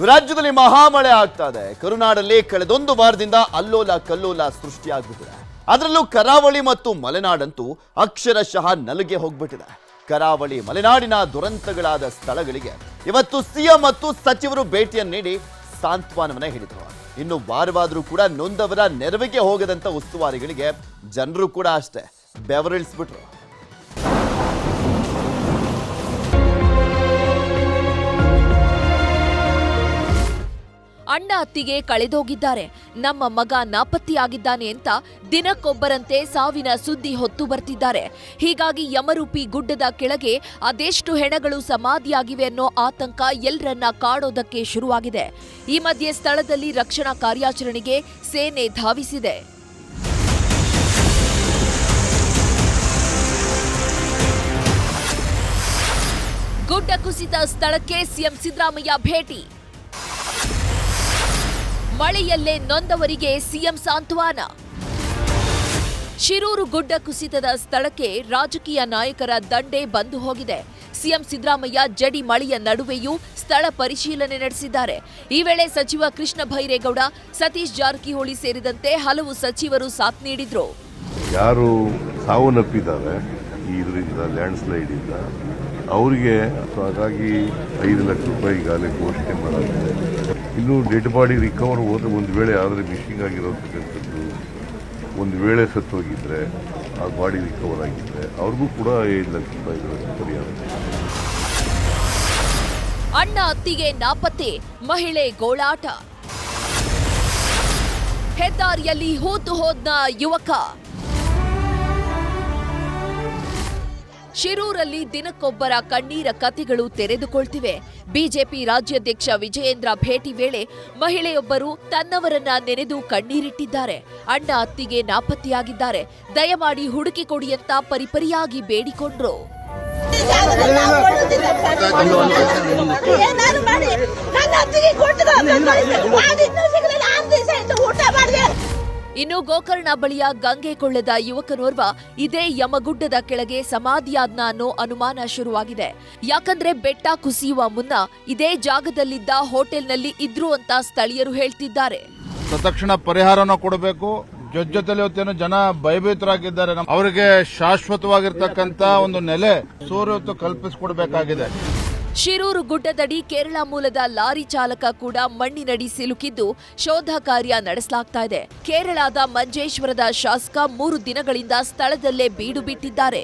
ರಾಜ್ಯದಲ್ಲಿ ಮಹಾಮಳೆ ಆಗ್ತಾ ಇದೆ. ಕರುನಾಡಲ್ಲಿ ಕಳೆದೊಂದು ವಾರದಿಂದ ಅಲ್ಲೋಲ ಕಲ್ಲೋಲ ಸೃಷ್ಟಿಯಾಗ್ಬಿಟ್ಟಿದೆ. ಅದರಲ್ಲೂ ಕರಾವಳಿ ಮತ್ತು ಮಲೆನಾಡಂತೂ ಅಕ್ಷರಶಃ ನಲುಗೆ ಹೋಗ್ಬಿಟ್ಟಿದೆ. ಕರಾವಳಿ, ಮಲೆನಾಡಿನ ದುರಂತಗಳಾದ ಸ್ಥಳಗಳಿಗೆ ಇವತ್ತು ಸಿಎಂ ಮತ್ತು ಸಚಿವರು ಭೇಟಿಯನ್ನು ನೀಡಿ ಸಾಂತ್ವನವನ್ನ ಹೇಳಿದರು. ಇನ್ನು ವಾರವಾದರೂ ಕೂಡ ನೊಂದವರ ನೆರವಿಗೆ ಹೋಗದಂತ ಉಸ್ತುವಾರಿಗಳಿಗೆ ಜನರು ಕೂಡ ಅಷ್ಟೇ ಬೆವರಿಳಿಸ್ಬಿಟ್ರು. ಅಣ್ಣ ಅತ್ತಿಗೆ ಕಳೆದೋಗಿದ್ದಾರೆ. ನಮ್ಮ ಮಗ ನಾಪತ್ತೆಯಾಗಿದ್ದಾನೆ ಅಂತ ದಿನಕ್ಕೊಬ್ಬರಂತೆ ಸಾವಿನ ಸುದ್ದಿ ಹೊತ್ತು ಬರ್ತಿದ್ದಾರೆ. ಹೀಗಾಗಿ ಯಮರೂಪಿ ಗುಡ್ಡದ ಕೆಳಗೆ ಅದೆಷ್ಟು ಹೆಣಗಳು ಸಮಾಧಿಯಾಗಿವೆ ಅನ್ನೋ ಆತಂಕ ಎಲ್ಲರನ್ನ ಕಾಡೋದಕ್ಕೆ ಶುರುವಾಗಿದೆ. ಈ ಮಧ್ಯೆ ಸ್ಥಳದಲ್ಲಿ ರಕ್ಷಣಾ ಕಾರ್ಯಾಚರಣೆಗೆ ಸೇನೆ ಧಾವಿಸಿದೆ. ಗುಡ್ಡ ಕುಸಿತ ಸ್ಥಳಕ್ಕೆ ಸಿಎಂ ಸಿದ್ದರಾಮಯ್ಯ ಭೇಟಿ. ಮಳೆಯಲ್ಲೇ ನೊಂದವರಿಗೆ ಸಿಎಂ ಸಾಂತ್ವನ. ಶಿರೂರು ಗುಡ್ಡ ಕುಸಿತದ ಸ್ಥಳಕ್ಕೆ ರಾಜಕೀಯ ನಾಯಕರ ದಂಡೆ ಬಂದು ಹೋಗಿದೆ. ಸಿಎಂ ಸಿದ್ದರಾಮಯ್ಯ ಜಡಿ ಮಳೆಯ ನಡುವೆಯೂ ಸ್ಥಳ ಪರಿಶೀಲನೆ ನಡೆಸಿದ್ದಾರೆ. ಈ ವೇಳೆ ಸಚಿವ ಕೃಷ್ಣ ಭೈರೇಗೌಡ, ಸತೀಶ್ ಜಾರಕಿಹೊಳಿ ಸೇರಿದಂತೆ ಹಲವು ಸಚಿವರು ಸಾಥ್ ನೀಡಿದ್ರು. ಯಾರು ಸಾವನ್ನಪ್ಪಿದ್ದಾರೆ ಇದರಿಂದ ಲ್ಯಾಂಡ್ ಸ್ಲೈಡ್ ಇಂದ ಅವರಿಗೆ ಹಾಗಾಗಿ ಐದು ಲಕ್ಷ ರೂಪಾಯಿ ಘೋಷಣೆ ಮಾಡಲಾಗಿದೆ. ಇನ್ನು ಡೆಡ್ ಬಾಡಿ ರಿಕವರ್ ಹೋದ್ರೆ ಒಂದು ವೇಳೆ ಆದರೆ ಮಿಷಿಂಗ್ ಆಗಿರೋತಕ್ಕಂಥದ್ದು, ಒಂದು ವೇಳೆ ಸತ್ತೋಗಿದ್ರೆ ಆ ಬಾಡಿ ರಿಕವರ್ ಆಗಿದ್ರೆ ಅವ್ರಿಗೂ ಕೂಡ ಪರಿಹಾರ ಅಣ್ಣ ಅತ್ತಿಗೆ ನಾಪತ್ತೆ, ಮಹಿಳೆ ಗೋಳಾಟ. ಹೆದ್ದಾರಿಯಲ್ಲಿ ಹೂತು ಹೋದ್ನ ಯುವಕ. ಶಿರೂರಲ್ಲಿ ದಿನಕ್ಕೊಬ್ಬರ ಕಣ್ಣೀರ ಕಥೆಗಳು ತೆರೆದುಕೊಳ್ತಿವೆ. ಬಿಜೆಪಿ ರಾಜ್ಯಾಧ್ಯಕ್ಷ ವಿಜಯೇಂದ್ರ ಭೇಟಿ ವೇಳೆ ಮಹಿಳೆಯೊಬ್ಬರು ತನ್ನವರನ್ನ ನೆನೆದು ಕಣ್ಣೀರಿಟ್ಟಿದ್ದಾರೆ. ಅಣ್ಣ ಅತ್ತಿಗೆ ನಾಪತ್ತೆಯಾಗಿದ್ದಾರೆ. ದಯಮಾಡಿ ಹುಡುಕಿ ಕೊಡಿ ಅಂತ ಪರಿಪರಿಯಾಗಿ ಬೇಡಿಕೊಂಡ್ರು. ಇನ್ನು ಗೋಕರ್ಣ ಬಳಿಯ ಗಂಗೆ ಕೊಳ್ಳದ ಯುವಕನೋರ್ವ ಇದೇ ಯಮಗುಡ್ಡದ ಕೆಳಗೆ ಸಮಾಧಿಯಾದ್ನ ಅನ್ನೋ ಅನುಮಾನ ಶುರುವಾಗಿದೆ. ಯಾಕಂದ್ರೆ ಬೆಟ್ಟ ಕುಸಿಯುವ ಮುನ್ನ ಇದೇ ಜಾಗದಲ್ಲಿದ್ದ ಹೋಟೆಲ್ನಲ್ಲಿ ಇದ್ರು ಅಂತ ಸ್ಥಳೀಯರು ಹೇಳ್ತಿದ್ದಾರೆ. ತಕ್ಷಣ ಪರಿಹಾರನ ಕೊಡಬೇಕು. ಜೊತೆಲಿ ಹೊತ್ತೇನು ಜನ ಭಯಭೀತರಾಗಿದ್ದಾರೆ. ಅವರಿಗೆ ಶಾಶ್ವತವಾಗಿರ್ತಕ್ಕಂತ ಒಂದು ನೆಲೆ ಸೂರ್ಯ ಕಲ್ಪಿಸಿಕೊಡ್ಬೇಕಾಗಿದೆ. ಶಿರೂರು ಗುಡ್ಡದಡಿ ಕೇರಳ ಮೂಲದ ಲಾರಿ ಚಾಲಕ ಕೂಡ ಮಣ್ಣಿನಡಿ ಸಿಲುಕಿದ್ದು ಶೋಧ ಕಾರ್ಯ ನಡೆಸಲಾಗ್ತಾ ಇದೆ. ಕೇರಳದ ಮಂಜೇಶ್ವರದ ಶಾಸಕ ಮೂರು ದಿನಗಳಿಂದ ಸ್ಥಳದಲ್ಲೇ ಬೀಡು ಬಿಟ್ಟಿದ್ದಾರೆ.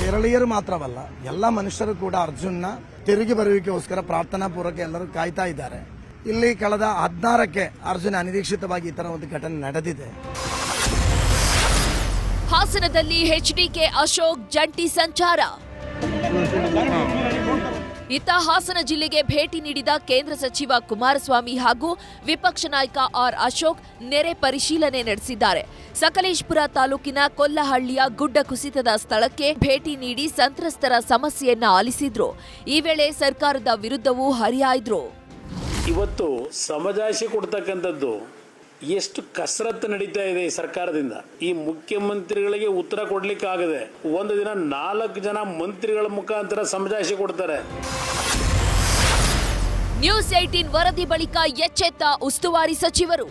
ಕೇರಳೀಯರು ಮಾತ್ರವಲ್ಲ ಎಲ್ಲ ಮನುಷ್ಯರು ಕೂಡ ಅರ್ಜುನ್ನ ತಿರುಗಿ ಬರುವಿಕೆಗೋಸ್ಕರ ಪ್ರಾರ್ಥನಾ ಪೂರ್ವಕ ಎಲ್ಲರೂ ಕಾಯ್ತಾ ಇದ್ದಾರೆ. ಇಲ್ಲಿ ಕಳೆದ ಹದಿನಾರಕ್ಕೆ ಅರ್ಜುನ ಅನಿರೀಕ್ಷಿತವಾಗಿ ಈ ತರ ಒಂದು ಘಟನೆ ನಡೆದಿದೆ. ಹಾಸನದಲ್ಲಿ ಎಚ್ಡಿಕೆ ಅಶೋಕ್ ಜಂಟಿ ಸಂಚಾರ. ಇತ್ತ ಹಾಸನ ಜಿಲ್ಲೆಗೆ ಭೇಟಿ ನೀಡಿದ ಕೇಂದ್ರ ಸಚಿವ ಕುಮಾರಸ್ವಾಮಿ ಹಾಗೂ ವಿಪಕ್ಷ ನಾಯಕ ಆರ್ ಅಶೋಕ್ ನೆರೆ ಪರಿಶೀಲನೆ ನಡೆಸಿದ್ದಾರೆ. ಸಕಲೇಶ್ಪುರ ತಾಲೂಕಿನ ಕೊಲ್ಲಹಳ್ಳಿಯ ಗುಡ್ಡ ಕುಸಿತದ ಸ್ಥಳಕ್ಕೆ ಭೇಟಿ ನೀಡಿ ಸಂತ್ರಸ್ತರ ಸಮಸ್ಯೆಯನ್ನ ಆಲಿಸಿದ್ರು. ಈ ವೇಳೆ ಸರ್ಕಾರದ ವಿರುದ್ಧವೂ ಹರಿಹಾಯ್ದ್ರು. ಇವತ್ತು ಸಮಜಾಯಿಷಿ ಕೊಡ್ತಕ್ಕಂಥದ್ದು ಎಷ್ಟು ಕಸರತ್ತು ನಡೀತಾ ಇದೆ ಈ ಸರ್ಕಾರದಿಂದ? ಈ ಮುಖ್ಯಮಂತ್ರಿಗಳಿಗೆ ಉತ್ತರ ಕೊಡ್ಲಿಕ್ಕಾಗದೆ ಒಂದು ದಿನ ನಾಲ್ಕು ಜನ ಮಂತ್ರಿಗಳ ಮುಖಾಂತರ ಸಮಜಾಯಿಸಿ ಕೊಡ್ತಾರೆ. ನ್ಯೂಸ್ ಏಟೀನ್ ವರದಿ ಬಳಿಕ ಎಚ್ಚೆತ್ತ ಉಸ್ತುವಾರಿ ಸಚಿವರು.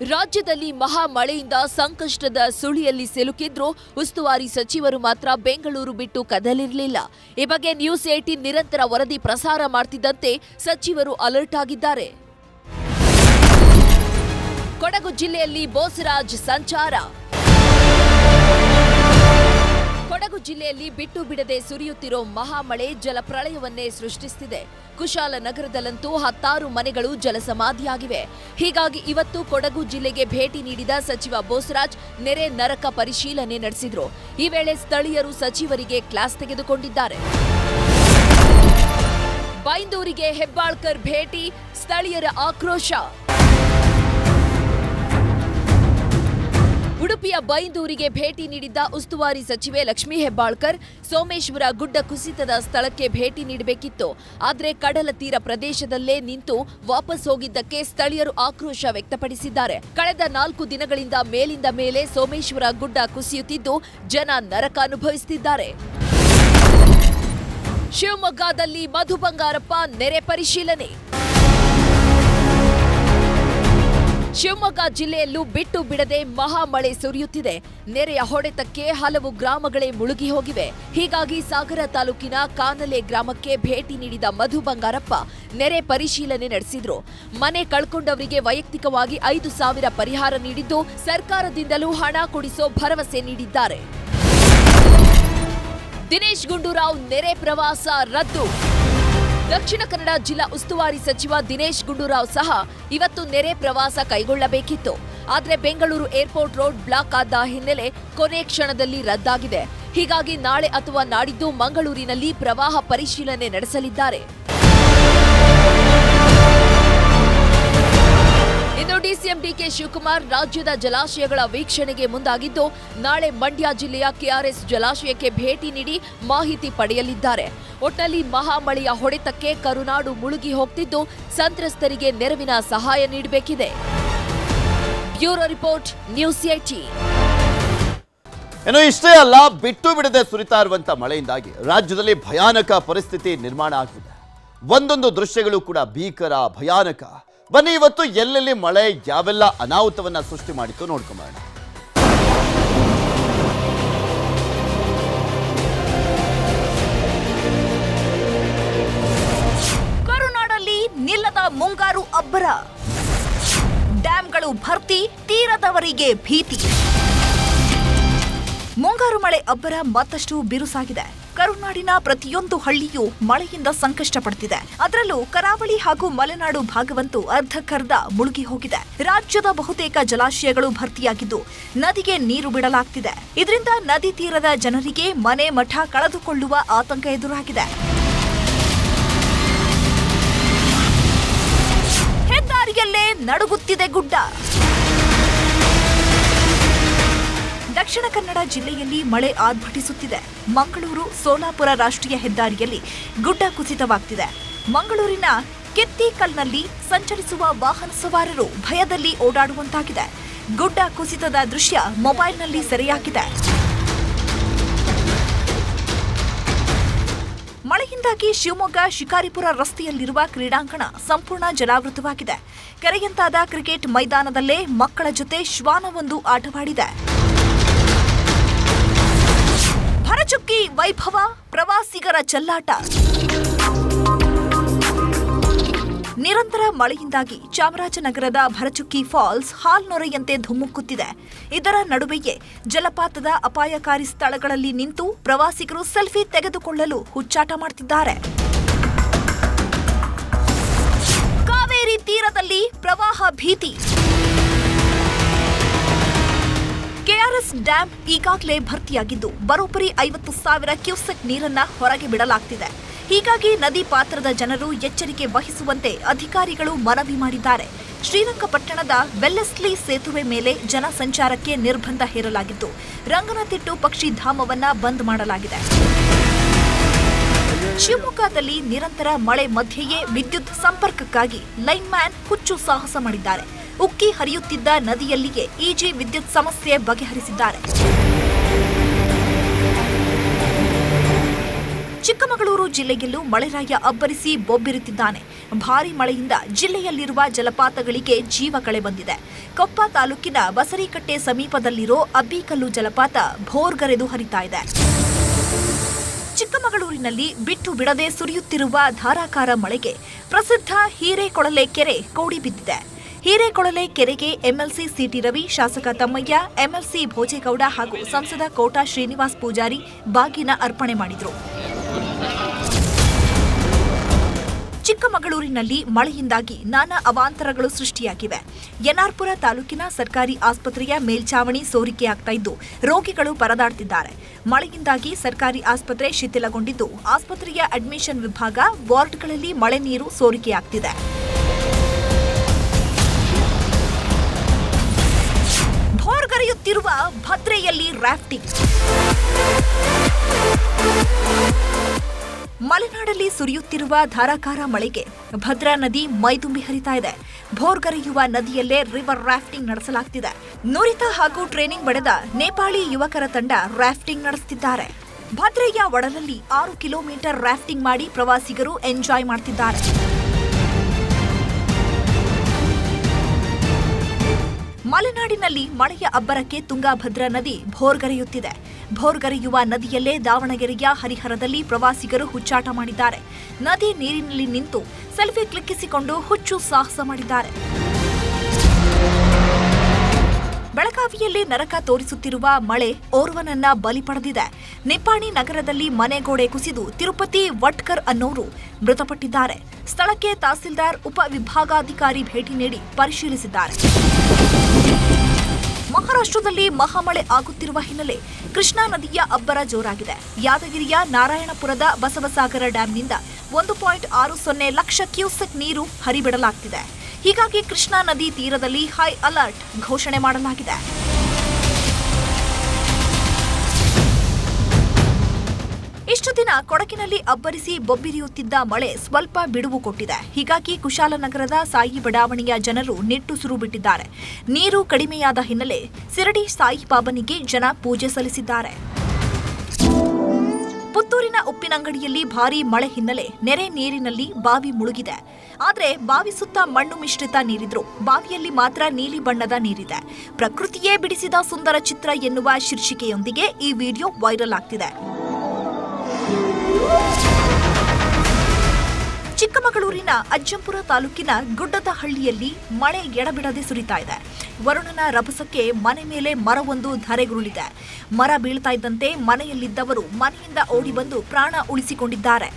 ರಾಜ್ಯದಲ್ಲಿ ಮಹಾ ಮಳೆಯಿಂದ ಸಂಕಷ್ಟದ ಸುಳಿಯಲ್ಲಿ ಸಿಲುಕಿದ್ರು ಉಸ್ತುವಾರಿ ಸಚಿವರು ಮಾತ್ರ ಬೆಂಗಳೂರು ಬಿಟ್ಟು ಕದಲಿರಲಿಲ್ಲ. ಈ ಬಗ್ಗೆ ನ್ಯೂಸ್ ಏಟೀನ್ ನಿರಂತರ ವರದಿ ಪ್ರಸಾರ ಮಾಡ್ತಿದ್ದಂತೆ ಸಚಿವರು ಅಲರ್ಟ್ ಆಗಿದ್ದಾರೆ. ಕೊಡಗು ಜಿಲ್ಲೆಯಲ್ಲಿ ಬೋಸರಾಜ್ ಸಂಚಾರ. ಕೊಡಗು ಜಿಲ್ಲೆಯಲ್ಲಿ ಬಿಟ್ಟು ಬಿಡದೆ ಸುರಿಯುತ್ತಿರೋ ಮಹಾಮಳೆ ಜಲಪ್ರಳಯವನ್ನೇ ಸೃಷ್ಟಿಸುತ್ತಿದೆ ಕುಶಾಲನಗರದಲ್ಲಂತೂ ಹತ್ತಾರು ಮನೆಗಳು ಜಲಸಮಾಧಿಯಾಗಿವೆ. ಹೀಗಾಗಿ ಇವತ್ತು ಕೊಡಗು ಜಿಲ್ಲೆಗೆ ಭೇಟಿ ನೀಡಿದ ಸಚಿವ ಬೋಸರಾಜ್ ನೆರೆ ನರಕ ಪರಿಶೀಲನೆ ನಡೆಸಿದ್ರು. ಈ ವೇಳೆ ಸ್ಥಳೀಯರು ಸಚಿವರಿಗೆ ಕ್ಲಾಸ್ ತೆಗೆದುಕೊಂಡಿದ್ದಾರೆ. ಬೈಂದೂರಿಗೆ ಹೆಬ್ಬಾಳ್ಕರ್ ಭೇಟಿ, ಸ್ಥಳೀಯರ ಆಕ್ರೋಶ. ಉಡುಪಿಯ ಬೈಂದೂರಿಗೆ ಭೇಟಿ ನೀಡಿದ್ದ ಉಸ್ತುವಾರಿ ಸಚಿವೆ ಲಕ್ಷ್ಮೀ ಹೆಬ್ಬಾಳ್ಕರ್ ಸೋಮೇಶ್ವರ ಗುಡ್ಡ ಕುಸಿತದ ಸ್ಥಳಕ್ಕೆ ಭೇಟಿ ನೀಡಬೇಕಿತ್ತು. ಆದರೆ ಕಡಲ ತೀರ ಪ್ರದೇಶದಲ್ಲೇ ನಿಂತು ವಾಪಸ್ ಹೋಗಿದ್ದಕ್ಕೆ ಸ್ಥಳೀಯರು ಆಕ್ರೋಶ ವ್ಯಕ್ತಪಡಿಸಿದ್ದಾರೆ. ಕಳೆದ ನಾಲ್ಕು ದಿನಗಳಿಂದ ಮೇಲಿಂದ ಮೇಲೆ ಸೋಮೇಶ್ವರ ಗುಡ್ಡ ಕುಸಿಯುತ್ತಿದ್ದು ಜನ ನರಕ ಅನುಭವಿಸುತ್ತಿದ್ದಾರೆ ಶಿವಮೊಗ್ಗದಲ್ಲಿ ಮಧು ಬಂಗಾರಪ್ಪ ನೆರೆ ಪರಿಶೀಲನೆ. ಶಿವಮೊಗ್ಗ ಜಿಲ್ಲೆಯಲ್ಲೂ ಬಿಟ್ಟು ಬಿಡದೆ ಮಹಾಮಳೆ ಸುರಿಯುತ್ತಿದೆ. ನೆರೆಯ ಹೊಡೆತಕ್ಕೆ ಹಲವು ಗ್ರಾಮಗಳೇ ಮುಳುಗಿ ಹೋಗಿವೆ. ಹೀಗಾಗಿ ಸಾಗರ ತಾಲೂಕಿನ ಕಾನಲೆ ಗ್ರಾಮಕ್ಕೆ ಭೇಟಿ ನೀಡಿದ ಮಧು ಬಂಗಾರಪ್ಪ ನೆರೆ ಪರಿಶೀಲನೆ ನಡೆಸಿದ್ರು. ಮನೆ ಕಳ್ಕೊಂಡವರಿಗೆ ವೈಯಕ್ತಿಕವಾಗಿ ಐದು ಸಾವಿರ ಪರಿಹಾರ ನೀಡಿದ್ದು ಸರ್ಕಾರದಿಂದಲೂ ಹಣ ಕೊಡಿಸೋ ಭರವಸೆ ನೀಡಿದ್ದಾರೆ. ದಿನೇಶ್ ಗುಂಡೂರಾವ್, ನೆರೆ ಪ್ರವಾಸ ರದ್ದು. ದಕ್ಷಿಣ ಕನ್ನಡ ಜಿಲ್ಲಾ ಉಸ್ತುವಾರಿ ಸಚಿವ ದಿನೇಶ್ ಗುಂಡೂರಾವ್ ಸಹ ಇವತ್ತು ನೆರೆ ಪ್ರವಾಸ ಕೈಗೊಳ್ಳಬೇಕಿತ್ತು. ಆದರೆ ಬೆಂಗಳೂರು ಏರ್ಪೋರ್ಟ್ ರೋಡ್ ಬ್ಲಾಕ್ ಆದ ಹಿನ್ನೆಲೆ ಕೊನೆ ಕ್ಷಣದಲ್ಲಿ ರದ್ದಾಗಿದೆ. ಹೀಗಾಗಿ ನಾಳೆ ಅಥವಾ ನಾಡಿದ್ದು ಮಂಗಳೂರಿನಲ್ಲಿ ಪ್ರವಾಹ ಪರಿಶೀಲನೆ ನಡೆಸಲಿದ್ದಾರೆ. ಇನ್ನು ಡಿಸಿಎಂ ಡಿಕೆ ಶಿವಕುಮಾರ್ ರಾಜ್ಯದ ಜಲಾಶಯಗಳ ವೀಕ್ಷಣೆಗೆ ಮುಂದಾಗಿದ್ದು, ನಾಳೆ ಮಂಡ್ಯ ಜಿಲ್ಲೆಯ ಕೆಆರ್ಎಸ್ ಜಲಾಶಯಕ್ಕೆ ಭೇಟಿ ನೀಡಿ ಮಾಹಿತಿ ಪಡೆಯಲಿದ್ದಾರೆ. ಒಟ್ಟಲ್ಲಿ ಮಹಾಮಳೆಯ ಹೊಡೆತಕ್ಕೆ ಕರುನಾಡು ಮುಳುಗಿ ಹೋಗ್ತಿದ್ದು, ಸಂತ್ರಸ್ತರಿಗೆ ನೆರವಿನ ಸಹಾಯ ನೀಡಬೇಕಿದೆ. ಬ್ಯೂರೋ ರಿಪೋರ್ಟ್, ನ್ಯೂಸ್ ಏನು ಇಷ್ಟೇ ಅಲ್ಲ, ಬಿಟ್ಟು ಬಿಡದೆ ಸುರಿತಾ ಇರುವಂತ ಮಳೆಯಿಂದಾಗಿ ರಾಜ್ಯದಲ್ಲಿ ಭಯಾನಕ ಪರಿಸ್ಥಿತಿ ನಿರ್ಮಾಣ ಆಗಿದೆ. ಒಂದೊಂದು ದೃಶ್ಯಗಳು ಕೂಡ ಭೀಕರ, ಭಯಾನಕ. ಬನ್ನಿ, ಇವತ್ತು ಎಲ್ಲೆಲ್ಲಿ ಮಳೆ, ಯಾವೆಲ್ಲ ಅನಾಹುತವನ್ನ ಸೃಷ್ಟಿ ಮಾಡಿತ್ತು ನೋಡ್ಕೊಂಬೋಣ ಕರುನಾಡಲ್ಲಿ ನಿಲ್ಲದ ಮುಂಗಾರು ಅಬ್ಬರ. ಡ್ಯಾಂಗಳು ಭರ್ತಿ, ತೀರದವರಿಗೆ ಭೀತಿ. ಮುಂಗಾರು ಮಳೆ ಅಬ್ಬರ ಮತ್ತಷ್ಟು ಬಿರುಸಾಗಿದೆ. ಕರುನಾಡಿನ ಪ್ರತಿಯೊಂದು ಹಳ್ಳಿಯೂ ಮಳೆಯಿಂದ ಸಂಕಷ್ಟ ಪಡ್ತಿದೆ ಅದರಲ್ಲೂ ಕರಾವಳಿ ಹಾಗೂ ಮಲೆನಾಡು ಭಾಗವಂತೂ ಅರ್ಧಕ್ಕರ್ಧ ಮುಳುಗಿ ಹೋಗಿದೆ. ರಾಜ್ಯದ ಬಹುತೇಕ ಜಲಾಶಯಗಳು ಭರ್ತಿಯಾಗಿದ್ದು ನದಿಗೆ ನೀರು ಬಿಡಲಾಗ್ತಿದೆ. ಇದರಿಂದ ನದಿ ತೀರದ ಜನರಿಗೆ ಮನೆ ಮಠ ಕಳೆದುಕೊಳ್ಳುವ ಆತಂಕ ಎದುರಾಗಿದೆ. ಹೆದ್ದಾರಿಯಲ್ಲೇ ನಡುಗುತ್ತಿದೆ ಗುಡ್ಡ. ದಕ್ಷಿಣ ಕನ್ನಡ ಜಿಲ್ಲೆಯಲ್ಲಿ ಮಳೆ ಆರ್ಭಟಿಸುತ್ತಿದೆ. ಮಂಗಳೂರು, ಸೋಲಾಪುರ ರಾಷ್ಟ್ರೀಯ ಹೆದ್ದಾರಿಯಲ್ಲಿ ಗುಡ್ಡ ಕುಸಿತವಾಗ್ತಿದೆ. ಮಂಗಳೂರಿನ ಕೆತ್ತಿಕಲ್ನಲ್ಲಿ ಸಂಚರಿಸುವ ವಾಹನ ಸವಾರರು ಭಯದಲ್ಲಿ ಓಡಾಡುವಂತಾಗಿದೆ. ಗುಡ್ಡ ಕುಸಿತದ ದೃಶ್ಯ ಮೊಬೈಲ್ನಲ್ಲಿ ಸೆರೆಯಾಗಿದೆ. ಮಳೆಯಿಂದಾಗಿ ಶಿವಮೊಗ್ಗ, ಶಿಕಾರಿಪುರ ರಸ್ತೆಯಲ್ಲಿರುವ ಕ್ರೀಡಾಂಗಣ ಸಂಪೂರ್ಣ ಜಲಾವೃತವಾಗಿದೆ. ಕೆರೆಯಂತಾದ ಕ್ರಿಕೆಟ್ ಮೈದಾನದಲ್ಲೇ ಮಕ್ಕಳ ಜೊತೆ ಶ್ವಾನವೊಂದು ಆಟವಾಡಿದೆ. ಭರಚುಕ್ಕಿ ವೈಭವ ಪ್ರವಾಸಿಗರ ಚೆಲ್ಲಾಟ. ನಿರಂತರ ಮಳೆಯಿಂದಾಗಿ ಚಾಮರಾಜನಗರದ ಭರಚುಕ್ಕಿ ಫಾಲ್ಸ್ ಹಾಲ್ನೊರೆಯಂತೆ ಧುಮ್ಮುಕ್ಕುತ್ತಿದೆ ಇದರ ನಡುವೆಯೇ ಜಲಪಾತದ ಅಪಾಯಕಾರಿ ಸ್ಥಳಗಳಲ್ಲಿ ನಿಂತು ಪ್ರವಾಸಿಗರು ಸೆಲ್ಫಿ ತೆಗೆದುಕೊಳ್ಳಲು ಹುಚ್ಚಾಟ ಮಾಡ್ತಿದ್ದಾರೆ. ಕಾವೇರಿ ತೀರದಲ್ಲಿ ಪ್ರವಾಹ ಭೀತಿ. ಕೆಆರ್ಎಸ್ ಡ್ಯಾಂ ಈಗಾಗಲೇ ಭರ್ತಿಯಾಗಿದ್ದು, ಬರೋಬ್ಬರಿ ಐವತ್ತು ಸಾವಿರ ಕ್ಯೂಸೆಕ್ ನೀರನ್ನ ಹೊರಗೆ ಬಿಡಲಾಗ್ತಿದೆ. ಹೀಗಾಗಿ ನದಿ ಪಾತ್ರದ ಜನರು ಎಚ್ಚರಿಕೆ ವಹಿಸುವಂತೆ ಅಧಿಕಾರಿಗಳು ಮನವಿ ಮಾಡಿದ್ದಾರೆ. ಶ್ರೀರಂಗಪಟ್ಟಣದ ವೆಲ್ಲೆಸ್ಲಿ ಸೇತುವೆ ಮೇಲೆ ಜನ ಸಂಚಾರಕ್ಕೆ ನಿರ್ಬಂಧ ಹೇರಲಾಗಿದ್ದು ರಂಗನತಿಟ್ಟು ಪಕ್ಷಿಧಾಮವನ್ನ ಬಂದ್ ಮಾಡಲಾಗಿದೆ. ಶಿವಮೊಗ್ಗದಲ್ಲಿ ನಿರಂತರ ಮಳೆ ಮಧ್ಯೆಯೇ ವಿದ್ಯುತ್ ಸಂಪರ್ಕಕ್ಕಾಗಿ ಲೈನ್ ಮ್ಯಾನ್ ಹುಚ್ಚು ಸಾಹಸ ಮಾಡಿದ್ದಾರೆ. ಉಕ್ಕಿ ಹರಿಯುತ್ತಿದ್ದ ನದಿಯಲ್ಲಿಯೇ ಇಜಿ ವಿದ್ಯುತ್ ಸಮಸ್ಯೆ ಬಗೆಹರಿಸಿದ್ದಾರೆ. ಚಿಕ್ಕಮಗಳೂರು ಜಿಲ್ಲೆಯಲ್ಲೂ ಮಳೆರಾಯ ಅಬ್ಬರಿಸಿ ಬೊಬ್ಬಿರುತ್ತಿದ್ದಾನೆ. ಭಾರಿ ಮಳೆಯಿಂದ ಜಿಲ್ಲೆಯಲ್ಲಿರುವ ಜಲಪಾತಗಳಿಗೆ ಜೀವ ಕಳೆ ಬಂದಿದೆ. ಕೊಪ್ಪ ತಾಲೂಕಿನ ಬಸರಿಕಟ್ಟೆ ಸಮೀಪದಲ್ಲಿರೋ ಅಬ್ಬಿಕಲ್ಲು ಜಲಪಾತ ಭೋರ್ಗರೆದು ಹರಿತಾ ಇದೆ. ಚಿಕ್ಕಮಗಳೂರಿನಲ್ಲಿ ಬಿಟ್ಟು ಬಿಡದೆ ಸುರಿಯುತ್ತಿರುವ ಧಾರಾಕಾರ ಮಳೆಗೆ ಪ್ರಸಿದ್ಧ ಹೀರೆಕೊಳಲೆ ಕೆರೆ ಕೋಡಿ ಬಿದ್ದಿದೆ. ಹಿರೇಕೊಳಲೆ ಕೆರೆಗೆ ಎಂಎಲ್ಸಿ ಸಿಟಿ ರವಿ, ಶಾಸಕ ತಮ್ಮಯ್ಯ, ಎಂಎಲ್ಸಿ ಭೋಜೇಗೌಡ ಹಾಗೂ ಸಂಸದ ಕೋಟಾ ಶ್ರೀನಿವಾಸ್ ಪೂಜಾರಿ ಬಾಗಿನ ಅರ್ಪಣೆ ಮಾಡಿದರು. ಚಿಕ್ಕಮಗಳೂರಿನಲ್ಲಿ ಮಳೆಯಿಂದಾಗಿ ನಾನಾ ಅವಾಂತರಗಳು ಸೃಷ್ಟಿಯಾಗಿವೆ. ಎನ್ಆರ್ಪುರ ತಾಲೂಕಿನ ಸರ್ಕಾರಿ ಆಸ್ಪತ್ರೆಯ ಮೇಲ್ಛಾವಣಿ ಸೋರಿಕೆಯಾಗ್ತಾ ಇದ್ದು, ರೋಗಿಗಳು ಪರದಾಡ್ತಿದ್ದಾರೆ. ಮಳೆಯಿಂದಾಗಿ ಸರ್ಕಾರಿ ಆಸ್ಪತ್ರೆ ಶಿಥಿಲಗೊಂಡಿದ್ದು, ಆಸ್ಪತ್ರೆಯ ಅಡ್ಮಿಷನ್ ವಿಭಾಗ ವಾರ್ಡ್ಗಳಲ್ಲಿ ಮಳೆ ನೀರು ಸೋರಿಕೆಯಾಗ್ತಿದೆ. ನಡೆಯುತ್ತಿರುವ ಭದ್ರೆಯಲ್ಲಿ ರಾಫ್ಟಿಂಗ್. ಮಲೆನಾಡಲ್ಲಿ ಸುರಿಯುತ್ತಿರುವ ಧಾರಾಕಾರ ಮಳೆಗೆ ಭದ್ರಾ ನದಿ ಮೈದುಂಬಿ ಹರಿತಾ ಇದೆ. ಭೋರ್ಗರೆಯುವ ನದಿಯಲ್ಲೇ ರಿವರ್ ರಾಫ್ಟಿಂಗ್ ನಡೆಸಲಾಗ್ತಿದೆ. ನುರಿತ ಹಾಗೂ ಟ್ರೈನಿಂಗ್ ಪಡೆದ ನೇಪಾಳಿ ಯುವಕರ ತಂಡ ರಾಫ್ಟಿಂಗ್ ನಡೆಸುತ್ತಿದ್ದಾರೆ ಭದ್ರೆಯ ಒಡಲಲ್ಲಿ ಆರು ಕಿಲೋಮೀಟರ್ ರಾಫ್ಟಿಂಗ್ ಮಾಡಿ ಪ್ರವಾಸಿಗರು ಎಂಜಾಯ್ ಮಾಡ್ತಿದ್ದಾರೆ. ಮಲೆನಾಡಿನಲ್ಲಿ ಮಳೆಯ ಅಬ್ಬರಕ್ಕೆ ತುಂಗಾಭದ್ರಾ ನದಿ ಭೋರ್ಗರೆಯುತ್ತಿದೆ. ಭೋರ್ಗರೆಯುವ ನದಿಯಲ್ಲೇ ದಾವಣಗೆರೆಯ ಹರಿಹರದಲ್ಲಿ ಪ್ರವಾಸಿಗರು ಹುಚ್ಚಾಟ ಮಾಡಿದ್ದಾರೆ. ನದಿ ನೀರಿನಲ್ಲಿ ನಿಂತು ಸೆಲ್ಫಿ ಕ್ಲಿಕ್ಕಿಸಿಕೊಂಡು ಹುಚ್ಚು ಸಾಹಸ ಮಾಡಿದ್ದಾರೆ. ಬೆಳಗಾವಿಯಲ್ಲಿ ನರಕ ತೋರಿಸುತ್ತಿರುವ ಮಳೆ ಓರ್ವನನ್ನ ಬಲಿ ಪಡೆದಿದೆ. ನಿಪ್ಪಾಣಿ ನಗರದಲ್ಲಿ ಮನೆಗೋಡೆ ಕುಸಿದು ತಿರುಪತಿ ವಟ್ಕರ್ ಅನ್ನೋರು ಮೃತಪಟ್ಟಿದ್ದಾರೆ. ಸ್ಥಳಕ್ಕೆ ತಹಸೀಲ್ದಾರ್ ಉಪವಿಭಾಗಾಧಿಕಾರಿ ಭೇಟಿ ನೀಡಿ ಪರಿಶೀಲಿಸಿದ್ದಾರೆ. ಮಹಾರಾಷ್ಟ್ರದಲ್ಲಿ ಮಹಾಮಳೆ ಆಗುತ್ತಿರುವ ಹಿನ್ನೆಲೆ ಕೃಷ್ಣಾ ನದಿಯ ಅಬ್ಬರ ಜೋರಾಗಿದೆ. ಯಾದಗಿರಿಯ ನಾರಾಯಣಪುರದ ಬಸವಸಾಗರ ಡ್ಯಾಂನಿಂದ ಒಂದು ಪಾಯಿಂಟ್ ಆರು ಸೊನ್ನೆ ಲಕ್ಷ ಕ್ಯೂಸೆಕ್ ನೀರು ಹರಿಬಿಡಲಾಗ್ತಿದೆ. ಹೀಗಾಗಿ ಕೃಷ್ಣಾ ನದಿ ತೀರದಲ್ಲಿ ಹೈ ಅಲರ್ಟ್ ಘೋಷಣೆ ಮಾಡಲಾಗಿದೆ. ಇಷ್ಟು ದಿನ ಕೊಡಗಿನಲ್ಲಿ ಅಬ್ಬರಿಸಿ ಬೊಬ್ಬಿರಿಯುತ್ತಿದ್ದ ಮಳೆ ಸ್ವಲ್ಪ ಬಿಡುವು ಕೊಟ್ಟಿದೆ. ಹೀಗಾಗಿ ಕುಶಾಲನಗರದ ಸಾಯಿ ಬಡಾವಣೆಯ ಜನರು ನಿಟ್ಟುಸಿರು ಬಿಟ್ಟಿದ್ದಾರೆ. ನೀರು ಕಡಿಮೆಯಾದ ಹಿನ್ನೆಲೆ ಸಿರಡಿ ಸಾಯಿ ಬಾಬನಿಗೆ ಜನ ಪೂಜೆ ಸಲ್ಲಿಸಿದ್ದಾರೆ. ಪುತ್ತೂರಿನ ಉಪ್ಪಿನಂಗಡಿಯಲ್ಲಿ ಭಾರೀ ಮಳೆ ಹಿನ್ನೆಲೆ ನೆರೆ ನೀರಿನಲ್ಲಿ ಬಾವಿ ಮುಳುಗಿದೆ. ಆದರೆ ಬಾವಿ ಸುತ್ತ ಮಣ್ಣು ಮಿಶ್ರಿತ ನೀರಿದ್ರು. ಬಾವಿಯಲ್ಲಿ ಮಾತ್ರ ನೀಲಿ ಬಣ್ಣದ ನೀರಿದೆ. ಪ್ರಕೃತಿಯೇ ಬಿಡಿಸಿದ ಸುಂದರ ಚಿತ್ರ ಎನ್ನುವ ಶೀರ್ಷಿಕೆಯೊಂದಿಗೆ ಈ ವಿಡಿಯೋ ವೈರಲ್ ಆಗ್ತಿದೆ. ಚಿಕ್ಕಮಗಳೂರಿನ ಅಜ್ಜಂಪುರ ತಾಲೂಕಿನ ಗುಡ್ಡದ ಹಳ್ಳಿಯಲ್ಲಿ ಮಳೆ ಎಡಬಿಡದೆ ಸುರಿತಾ ಇದೆ. ವರುಣನ ರಭಸಕ್ಕೆ ಮನೆ ಮೇಲೆ ಮರವೊಂದು ಧರೆಗುರುಳಿದೆ. ಮರ ಬೀಳ್ತಾ ಇದ್ದಂತೆ ಮನೆಯಲ್ಲಿದ್ದವರು ಮನೆಯಿಂದ ಓಡಿ ಬಂದು ಪ್ರಾಣ ಉಳಿಸಿಕೊಂಡಿದ್ದಾರೆ.